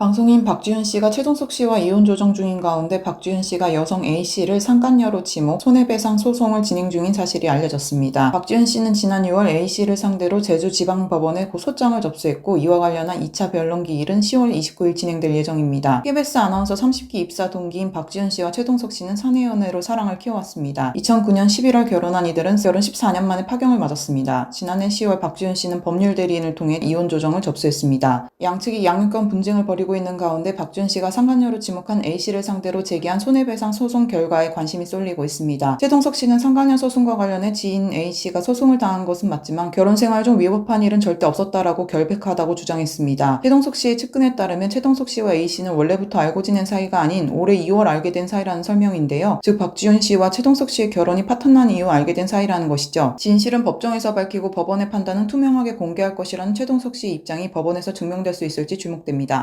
방송인 박지윤 씨가 최동석 씨와 이혼 조정 중인 가운데 박지윤 씨가 여성 A 씨를 상간녀로 지목, 손해배상 소송을 진행 중인 사실이 알려졌습니다. 박지윤 씨는 지난 6월 A 씨를 상대로 제주지방법원에 소장을 접수했고 이와 관련한 2차 변론 기일은 10월 29일 진행될 예정입니다. KBS 아나운서 30기 입사 동기인 박지윤 씨와 최동석 씨는 사내 연애로 사랑을 키워왔습니다. 2009년 11월 결혼한 이들은 결혼 14년 만에 파경을 맞았습니다. 지난해 10월 박지윤 씨는 법률 대리인을 통해 이혼 조정을 접수했습니다. 양측이 양육권 분쟁을 벌이고 있는 가운데 박준 씨가 상간녀로 지목한 A 씨를 상대로 제기한 손해배상 소송 결과에 관심이 쏠리고 있습니다. 최동석 씨는 상간녀 소송과 관련해 지인 A 씨가 소송을 당한 것은 맞지만 결혼 생활 중 위법한 일은 절대 없었다라고 결백하다고 주장했습니다. 최동석 씨의 측근에 따르면 최동석 씨와 A 씨는 원래부터 알고 지낸 사이가 아닌 올해 2월 알게 된 사이라는 설명인데요. 즉 박지윤 씨와 최동석 씨의 결혼이 파탄난 이후 알게 된 사이라는 것이죠. 진실은 법정에서 밝히고 법원의 판단은 투명하게 공개할 것이라는 최동석 씨의 입장이 법원에서 증명될 수 있을지 주목됩니다.